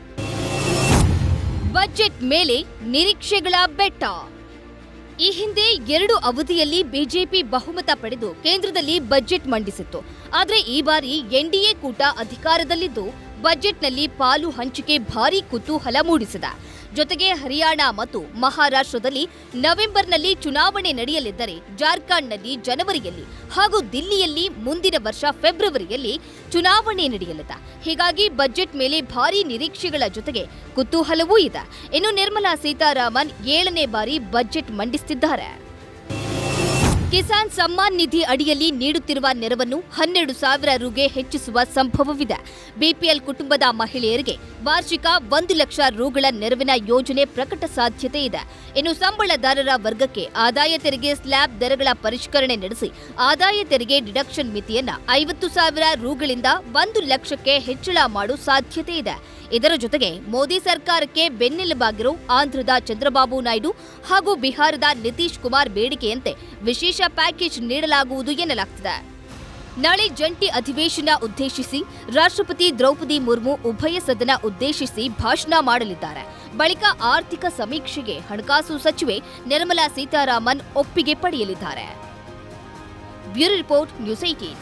Budget ಮೇಲೆ ನಿರೀಕ್ಷೆಗಳ ಬೆಟ್ಟ. ಈ ಹಿಂದೆ ಎರಡು ಅವಧಿಯಲ್ಲಿ ಬಿಜೆಪಿ ಬಹುಮತ ಪಡೆದು ಕೇಂದ್ರದಲ್ಲಿ ಬಜೆಟ್ ಮಂಡಿಸಿತ್ತು. ಆದರೆ ಈ ಬಾರಿ ಎನ್ಡಿಎ ಕೂಟ ಅಧಿಕಾರದಲ್ಲಿದ್ದು ಬಜೆಟ್ನಲ್ಲಿ ಪಾಲು ಹಂಚಿಕೆ ಭಾರೀ ಕುತೂಹಲ ಮೂಡಿಸಿದೆ. ಜೊತೆಗೆ ಹರಿಯಾಣ ಮತ್ತು ಮಹಾರಾಷ್ಟ್ರದಲ್ಲಿ ನವೆಂಬರ್ನಲ್ಲಿ ಚುನಾವಣೆ ನಡೆಯಲಿದ್ದರೆ ಜಾರ್ಖಂಡ್ನಲ್ಲಿ ಜನವರಿಯಲ್ಲಿ ಹಾಗೂ ದಿಲ್ಲಿಯಲ್ಲಿ ಮುಂದಿನ ವರ್ಷ ಫೆಬ್ರವರಿಯಲ್ಲಿ ಚುನಾವಣೆ ನಡೆಯಲಿದೆ. ಹೀಗಾಗಿ ಬಜೆಟ್ ಮೇಲೆ ಭಾರೀ ನಿರೀಕ್ಷೆಗಳ ಜೊತೆಗೆ ಕುತೂಹಲವೂ ಇದೆ. ಇನ್ನು ನಿರ್ಮಲಾ ಸೀತಾರಾಮನ್ ಏಳನೇ ಬಾರಿ ಬಜೆಟ್ ಮಂಡಿಸುತ್ತಿದ್ದಾರೆ ಕಿಸಾನ್ ಸಮ್ಮಾನ್ ನಿಧಿ ಅಡಿಯಲ್ಲಿ ನೀಡುತ್ತಿರುವ ನೆರವನ್ನು ಹನ್ನೆರಡು ಸಾವಿರ ರುಗೆ ಹೆಚ್ಚಿಸುವ ಸಂಭವವಿದೆ. ಬಿಪಿಎಲ್ ಕುಟುಂಬದ ಮಹಿಳೆಯರಿಗೆ ವಾರ್ಷಿಕ ಒಂದು ಲಕ್ಷ ರುಗಳ ನೆರವಿನ ಯೋಜನೆ ಪ್ರಕಟ ಸಾಧ್ಯತೆ ಇದೆ. ಇನ್ನು ಸಂಬಳದಾರರ ವರ್ಗಕ್ಕೆ ಆದಾಯ ತೆರಿಗೆ ಸ್ಲ್ಯಾಬ್ ದರಗಳ ಪರಿಷ್ಕರಣೆ ನಡೆಸಿ ಆದಾಯ ತೆರಿಗೆ ಡಿಡಕ್ಷನ್ ಮಿತಿಯನ್ನು ಐವತ್ತು ಸಾವಿರ ರುಗಳಿಂದ ಒಂದು ಲಕ್ಷಕ್ಕೆ ಹೆಚ್ಚಳ ಮಾಡುವ ಸಾಧ್ಯತೆ ಇದೆ. ಇದರ ಜೊತೆಗೆ ಮೋದಿ ಸರ್ಕಾರಕ್ಕೆ ಬೆನ್ನೆಲುಬಾಗಿರೋ ಆಂಧ್ರದ ಚಂದ್ರಬಾಬು ನಾಯ್ಡು ಹಾಗೂ ಬಿಹಾರದ ನಿತೀಶ್ ಕುಮಾರ್ ಬೇಡಿಕೆಯಂತೆ ವಿಶೇಷ ಪ್ಯಾಕೇಜ್ ನೀಡಲಾಗುವುದು ಎನ್ನಲಾಗ್ತಿದೆ. ನಾಳೆ ಜಂಟಿ ಅಧಿವೇಶನ ಉದ್ದೇಶಿಸಿ ರಾಷ್ಟ್ರಪತಿ ದ್ರೌಪದಿ ಮುರ್ಮು ಉಭಯ ಸದನ ಉದ್ದೇಶಿಸಿ ಭಾಷಣ ಮಾಡಲಿದ್ದಾರೆ. ಬಳಿಕ ಆರ್ಥಿಕ ಸಮೀಕ್ಷೆಗೆ ಹಣಕಾಸು ಸಚಿವೆ ನಿರ್ಮಲಾ ಸೀತಾರಾಮನ್ ಒಪ್ಪಿಗೆ ಪಡೆಯಲಿದ್ದಾರೆ. Bureau report news eighteen